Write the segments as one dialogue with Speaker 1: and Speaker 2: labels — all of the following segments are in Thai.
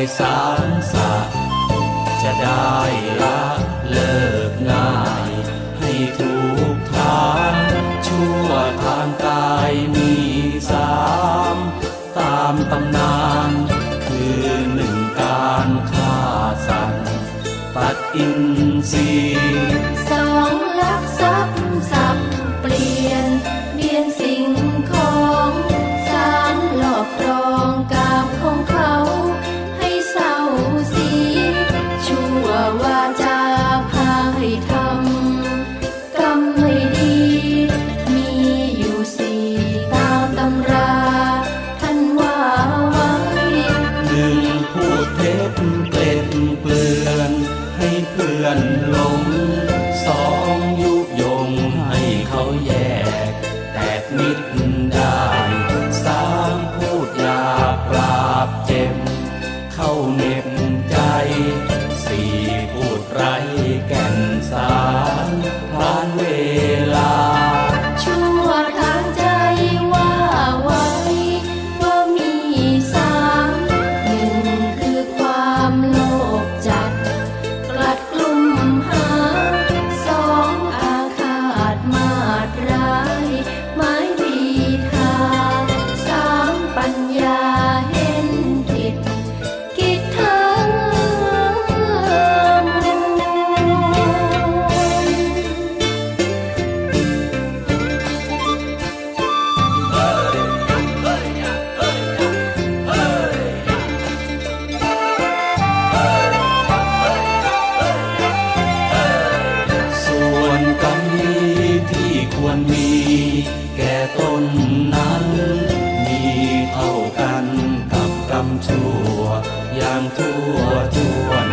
Speaker 1: อยสางสะจะได้ละเลิกง่าย ให้ทุกทางชั่วทางกายมีสามตามตำนานคือหนึ่งการฆ่าสัตว์ตัดอินทรีย์ บใจางทั่วทวน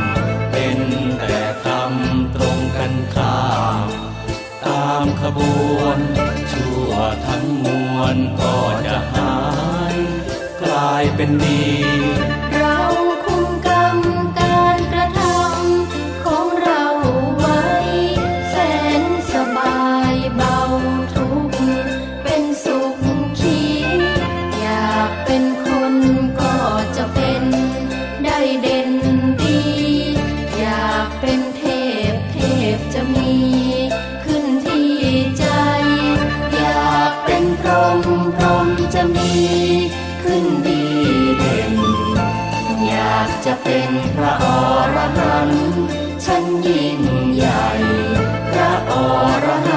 Speaker 1: เป็นแต่คำตรงกันข้ามตามขบวน ชั่วทั้งมวลก็จะหาย กลายเป็นดี
Speaker 2: сторона.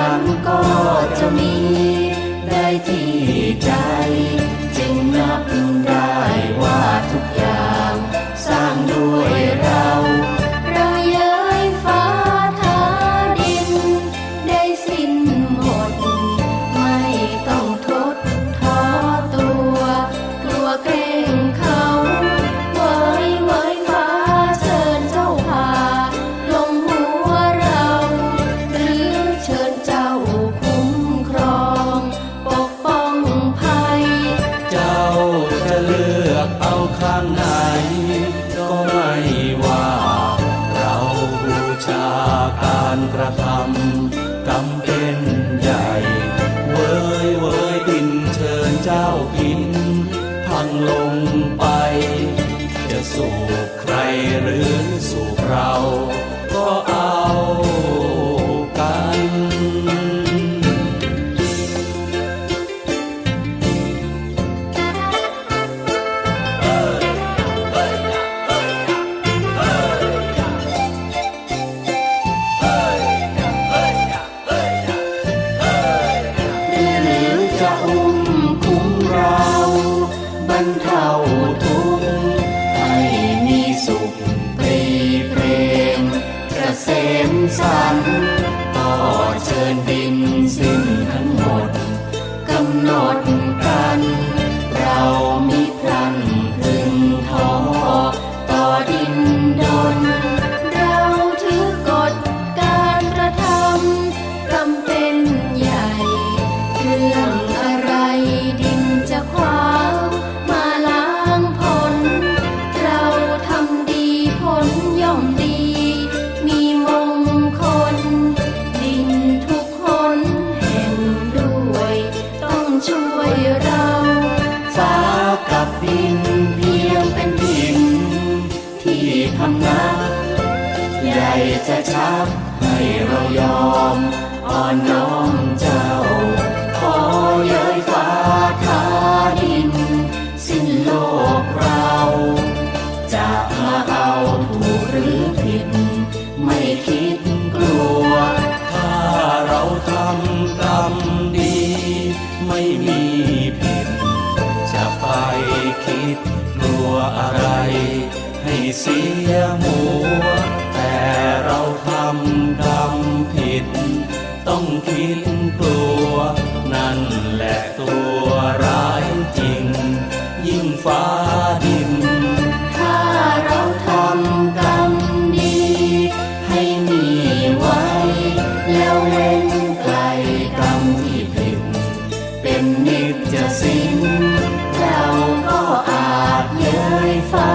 Speaker 1: กำเป็นใหญ่ เว้ยเว้ยดินเชิญเจ้าพิน พังลงไป จะสู่ใครหรือสู่เรา
Speaker 2: สิ้นทั้งหมดกำหนด ช่วยเราฟ้ากับดินเพียงเป็นดิน ที่ทำนักใหญ่จะชักให้เรายอมอ่อนน้อม
Speaker 1: ไม่มีผิด จะไปคิดกลัวอะไร ให้เสียหัว แต่เราทำกรรมผิด ต้องคิดกลัว นั่นแหละตัว
Speaker 2: จะสิ้นเราก็อาจเย้ยฟ้า